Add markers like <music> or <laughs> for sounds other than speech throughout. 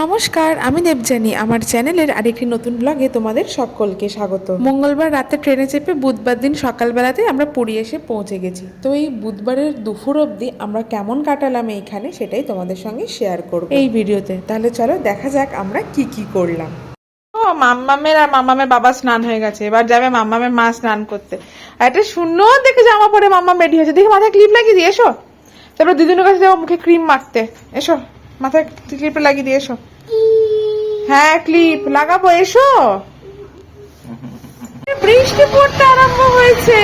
নমস্কার, আমি দেবজানি আমার চ্যানেলের আরেকটি নতুন ব্লগে তোমাদের সকলকে স্বাগত। মঙ্গলবার রাতে ট্রেনে চেপে বুধবার দিন সকালবেলাতে আমরা পুরী এসে পৌঁছে গেছি। তো এই বুধবারের দুপুর অবধি আমরা কেমন কাটালাম এইখানে সেটাই তোমাদের সঙ্গে শেয়ার করব। এই ভিডিওতে। তাহলে চলো দেখা যাক আমরা কি কি করলাম। ও, মাম্মামের আর মাম্মামের বাবা স্নান হয়ে গেছে। এবার যাবে মাম্মামের মা স্নান করতে। আর একটা শূন্য দেখে জামা পরে মাম্মাম রেডি হয়েছে। দেখি মাথায় ক্লিপ লাগিয়ে দিয়ে এসো। তারপরে দিদুনের কাছে যাব মুখে ক্রিম মাখতে। এসো। মাথায় ক্লিপটা লাগিয়ে দিয়ে এসো। হ্যাঁ ক্লিপ লাগাবো এসো। বৃষ্টি পড়তে আরম্ভ হয়েছে।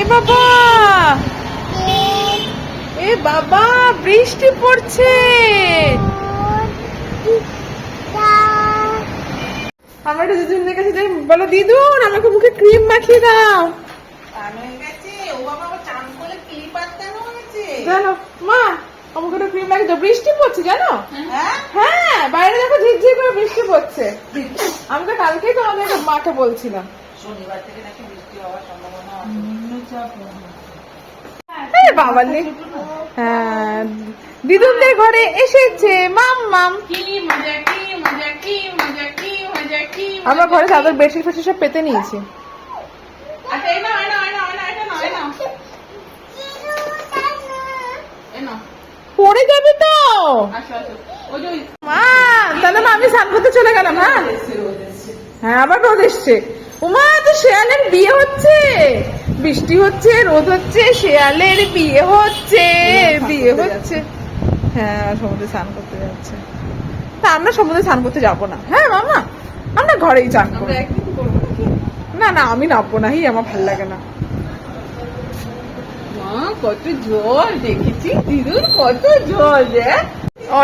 এ বাবা! এ বাবা বৃষ্টি পড়ছে। আমার একটা দিদুনের কাছে যাই বলো দিদুন আমাকে মুখে ক্রিম মাখিয়ে দাও। জানো মা আমাকে একটা ক্রিম লাগিয়ে দাও বৃষ্টি পড়ছে জানো? হ্যাঁ? বাইরে দেখো ঝিরঝির করে বৃষ্টি পড়ছে। আমি তো কালকেই তো আমাদের মাকে বলছিলাম। বাবা লে হ্যাঁ দিদুনদের ঘরে এসেছে। মাম মাম। কি মজা কি মজা কি মজা কি মজা কি আমরা ঘরে চাদর বেডশিট ফেডশিট সব পেতে নিয়েছি। আচ্ছা এই এই নাও। এই নাও এই নাও। পড়ে যাবে তো? মা তাহলে আমি স্নান করতে চলে গেলাম হ্যাঁ? হ্যাঁ আবার রোদ এসছে। উমা তো শেয়ালের বিয়ে হচ্ছে। বৃষ্টি হচ্ছে রোদ হচ্ছে শেয়ালের বিয়ে হচ্ছে বিয়ে হচ্ছে। হ্যাঁ সমুদ্রে স্নান করতে যাচ্ছে। তা আমরা সমুদ্রে স্নান করতে যাব না। হ্যাঁ মামা আমরা ঘরেই চান করব না না আমি নামবো না হি আমার ভালো লাগে না। কত জল দেখেছি দিদুর কত জল রে।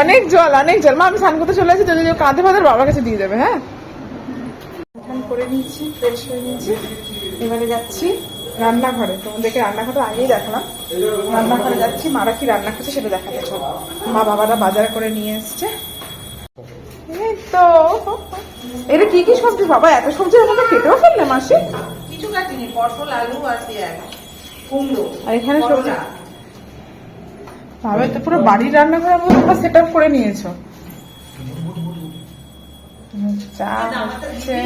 অনেক জল অনেক জল। মা আমি স্নান করতে চলে আসি যদি কাঁধে ফাঁধে বাবার কাছে দিয়ে দেবে হ্যাঁ? স্নান করে নিয়েছি ফ্রেশ হয়ে নিয়েছি। এবারে যাচ্ছি রান্নাঘরে। তোমাদেরকে রান্নাঘরে আগেই দেখলাম। রান্নাঘরে যাচ্ছি মারা কি রান্না করছে সেটা দেখাতে চলো। মা বাবারা বাজার করে নিয়ে এসছে। এই তো। এটা কি কি সবজি? বাবা এত সবজি আমাকে কেটেও ফেললে মাসি। কিছু কাটিনি পটল আলু আর পেঁয়াজ। আর এখানে সবজি তো পুরো বাড়ির রান্নাঘরের তোমরা সেট আপ করে নিয়েছো। চা হচ্ছে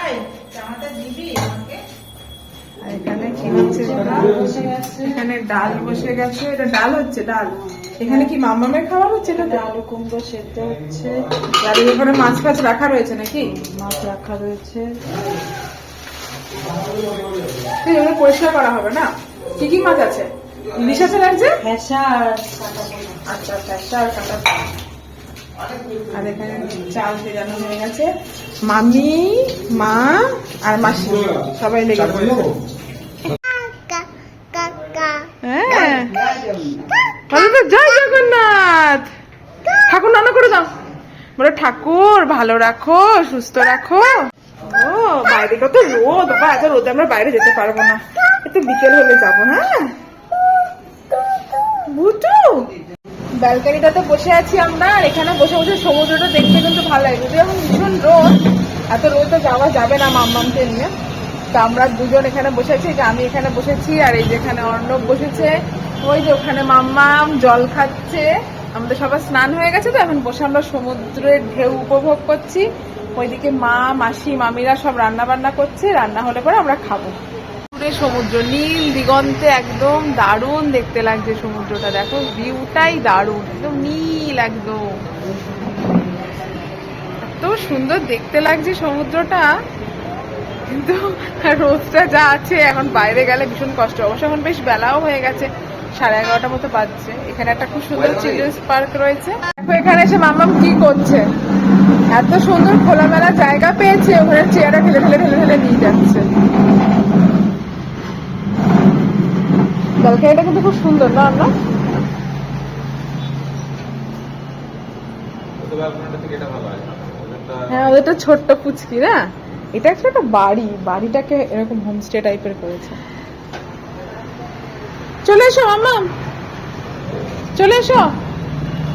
আই জামাটা দিবি এখানে কি হচ্ছে এখানে ডাল বসে গেছে এটা ডাল হচ্ছে ডাল। এখানে কি মামামের খাবার হচ্ছে এটা আলু কুমড়ো সেদ্ধ হচ্ছে। আর এখানে মাছ ফাছ রাখা রয়েছে নাকি? মাছ রাখা রয়েছে। পরিষ্কার করা হবে না? কি কি মাছ আছে? ইলিশ আছে লাগছে আচ্ছা ফ্যাসা আর কাটা আর এখানে চাল ভেজানো হয়ে গেছে। মামি মা আর মাসি সবাই লেগে হ্যাঁ। বলো তো জয় জগন্নাথ। ঠাকুর নানা করে দাও। বলো ঠাকুর ভালো রাখো সুস্থ রাখো। বাইরে কত রোদ, বাবা, এত রোদে আমরা বাইরে যেতে পারব না। একটু বিকেল হলে যাব হ্যাঁ? বুটু ব্যালকানিটাতে বসে আছি আমরা, আর এখানে বসে বসে সমুদ্রটা দেখতে কিন্তু ভালো লাগে। যদি এখন ভীষণ রোদ, এত রোদে যাওয়া যাবে না মাম্মামকে নিয়ে। তো আমরা দুজন এখানে বসে আছি যে আমি এখানে বসেছি, আর এই যেখানে অর্ণব বসেছে। ওই যে ওখানে মাম্মাম জল খাচ্ছে। আমাদের সবার স্নান হয়ে গেছে তো, এখন বসে আমরা সমুদ্রের ঢেউ উপভোগ করছি। ওইদিকে মা মাসি মামিরা সব রান্না বান্না করছে রান্না হলে পরে আমরা খাব। পুরে সমুদ্র নীল দিগন্তে একদম দারুণ দেখতে লাগছে সমুদ্রটা দেখো ভিউটাই দারুণ একদম নীল একদম। এত সুন্দর দেখতে লাগছে সমুদ্রটা কিন্তু রোদটা যা আছে এখন বাইরে গেলে ভীষণ কষ্ট। অবশ্য এখন বেশ বেলাও হয়ে গেছে সাড়ে এগারোটার মতো বাজছে। এখানে একটা খুব সুন্দর চিলড্রেন্স পার্ক রয়েছে। দেখো এখানে এসে মামাম কি করছে। এত সুন্দর খোলামেলা জায়গা পেয়েছে ওখানে চেয়ারটা ঠেলে ঠেলে ঠেলে ঠেলে নিয়ে যাচ্ছে। ব্যালকানিটা কিন্তু খুব সুন্দর না আমরা? হ্যাঁ। ওদেরটা ছোট্ট পুচকি না? এটা একটা একটা বাড়ি বাড়িটাকে এরকম হোমস্টে টাইপের করেছে। চলে এসো মাম্মা। চলে এসো।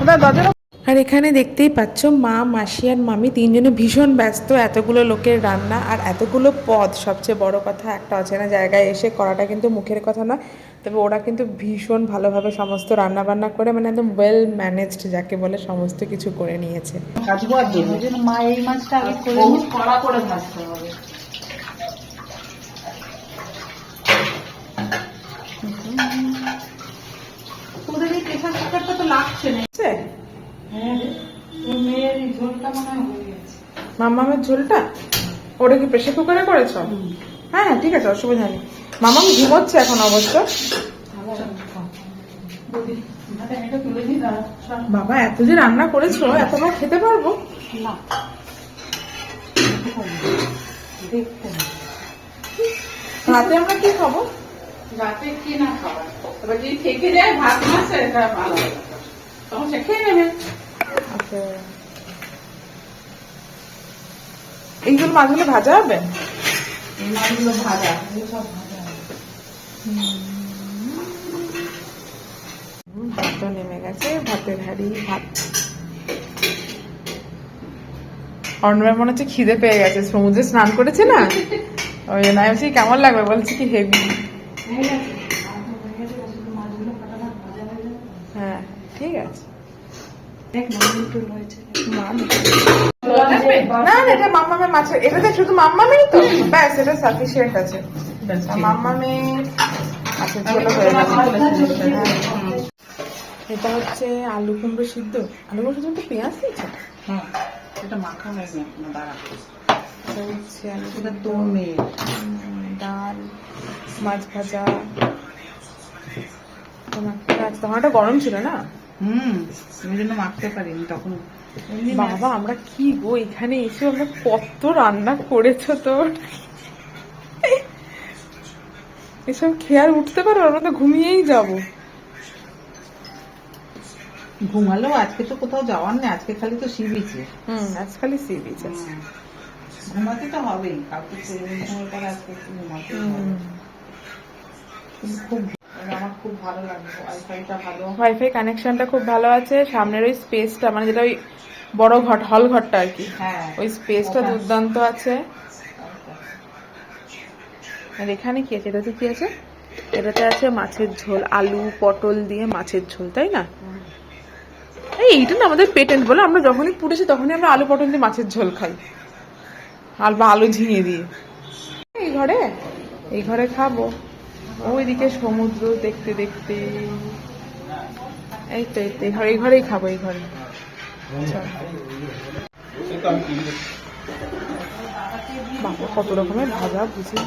ওটা দরজা আর এখানে দেখতেই পাচ্ছ মা মাসি আর মামি তিনজনে ভীষণ ব্যস্ত। এতগুলো লোকের রান্না আর এতগুলো পদ সবচেয়ে বড় কথা একটা অচেনা জায়গায় এসে করাটা কিন্তু মুখের কথা নয়। তবে ওরা কিন্তু ভীষণ ভালোভাবে সমস্ত রান্না বান্না করে মানে একদম ওয়েল ম্যানেজড যাকে বলে সমস্ত কিছু করে নিয়েছে। কাটবো আর দেবো যেন মা এই মাছটা আগে করে কড়া করে ভাজতে হবে। তোদের এই প্রেশার কুকারটা তো লাগছে না। মামামের ঝোলটা? ওটা কি প্রেশার কুকারে করেছ? হ্যাঁ হ্যাঁ ঠিক আছে অসুবিধা নেই। মামাম ঘুমোচ্ছে এখন অবশ্য। বাবা এত যে রান্না করেছ এতবার খেতে পারব? না। রাতে আমরা কি খাব? রাতে কি না খাবার এবার যদি থেকে যায় ভাত মাছ এটা ভালো তখন সে খেয়ে নেবে। আচ্ছা। এইগুলো মাছগুলো ভাজা হবে? মাছগুলো ভাজা সব ভাজা হবে। নেমে গেছে ভাতের হাড়ি ভাত। অর্ণবের মনে হচ্ছে খিদে পেয়ে গেছে সমুদ্রে স্নান করেছে না? <laughs> ওই জন্য আমি কেমন লাগবে? বলছি কি হেভি হয়ে গেছে আর তো হয়ে গেছে শুধু মাছগুলো ফাটাফাট ভাজা হয়ে যাবে হ্যাঁ ঠিক আছে দেখ মাছ একটু রয়েছে মা না না এটা মাম্মামের মাছের এটাতে শুধু মাম্মামেরই তো। ব্যাস এটা সাফিসিয়েন্ট আছে। মাম্মামে আচ্ছা চলো গেছে। এটা হচ্ছে আলু কুমড়ো সিদ্ধ। আলু কুমড়ো সিদ্ধ তো পেঁয়াজ দিয়েছে? হ্যাঁ এটা মাখা হয়ে গেছে দাঁড়া। হচ্ছে আলু এটা তোর ডাল মাছ ভাজা। তোমার তোমারটা গরম ছিল না? হুম আমি জন্য মাখতে পারিনি তখন। বাবা আমরা কি গো এখানে এসে আমরা কত রান্না করেছ তো এসব খেয়ে আর উঠতে পারো আমরা তো ঘুমিয়েই যাব। ঘুমালো আজকে তো কোথাও যাওয়ার নেই আজকে খালি তো সি বিচে হুম আজকালই সি বিচ আছে ঘুমাতে তো হবেই কাউকে আজকে ঘুমাতে খুব খুব ভালো লাগল ওয়াইফাইটা ভালো। ওয়াইফাই কানেকশনটা খুব ভালো আছে। সামনের ওই স্পেসটা মানে যেটা ওই বড় ঘর হল ঘরটা আর কি। হ্যাঁ ওই স্পেসটা দুর্দান্ত আছে। আর এখানে কি আছে? এটাতে কি আছে? এটাতে আছে মাছের ঝোল আলু পটল দিয়ে মাছের ঝোল তাই না? এইটা না আমাদের পেটেন্ট বলে আমরা যখনই পুড়েছি তখনই আমরা আলু পটল দিয়ে মাছের ঝোল খাই। আর বা আলু ঝিঙে দিয়ে। এই ঘরে? এই ঘরে খাব। ওইদিকে সমুদ্র দেখতে দেখতে, এই তো এই তো ঘরে ঘরেই খাব, এই ঘরে। বাবা, কত রকমের ভাজা, বুঝি?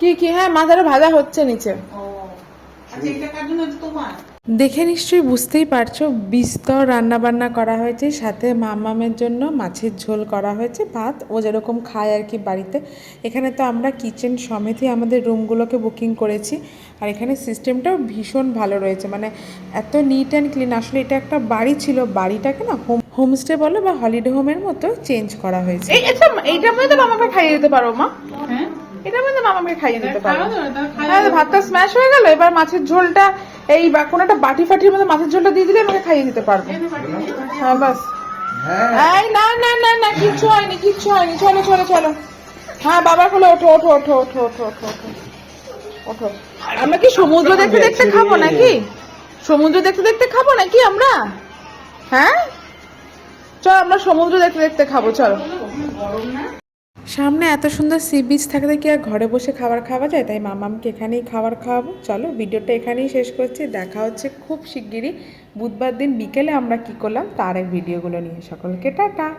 কি কি? হ্যাঁ মাথাটা ভাজা হচ্ছে নিচে। আচ্ছা দেখে নিশ্চয়ই বুঝতেই পারছ বিস্তর রান্না বান্না করা হয়েছে সাথে মামামের জন্য মাছের ঝোল করা হয়েছে ভাত ও যেরকম খায় আর কি বাড়িতে। এখানে তো আমরা কিচেন সমেতই আমাদের রুমগুলোকে বুকিং করেছি আর এখানে সিস্টেমটাও ভীষণ ভালো রয়েছে মানে এত নিট অ্যান্ড ক্লিন আসলে এটা একটা বাড়ি ছিল বাড়িটাকে না হোম হোমস্টে বলো বা হলিডে হোমের মতো চেঞ্জ করা হয়েছে। এই এটা এইটার মধ্যে মামাকে খাইয়ে দিতে পারো মা। হ্যাঁ। এটার মধ্যে মামাকে খাইয়ে দিতে পারো। হ্যাঁ ভাতটা স্ম্যাশ হয়ে গেল এবার মাছের ঝোলটা এই বা কোনো একটা বাটি ফাটির মধ্যে মাছের ঝোলটা দিয়ে দিলে আমাকে খাইয়ে দিতে পারব। হ্যাঁ বাস। এই না না না না কিচ্ছু হয়নি কিচ্ছু হয়নি। চলো চলো চলো। হ্যাঁ বাবা হলো ওঠো ওঠো ওঠো ওঠো ওঠো ওঠো ওঠো। ওঠো। আমরা কি সমুদ্র দেখতে দেখতে খাব নাকি? সমুদ্র দেখতে দেখতে খাব নাকি আমরা? হ্যাঁ? চল আমরা সমুদ্র দেখতে দেখতে খাব চলো। সামনে এত সুন্দর সি বিচ থাকতে কি আর ঘরে বসে খাবার খাওয়া যায়? তাই মামামকে এখানেই খাবার খাওয়াবো। চলো, ভিডিওটা এখানেই শেষ করছি। দেখা হচ্ছে খুব শিগগিরই। বুধবার দিন বিকেলে আমরা কি করলাম? তার এক ভিডিওগুলো নিয়ে সকলকে টাটা।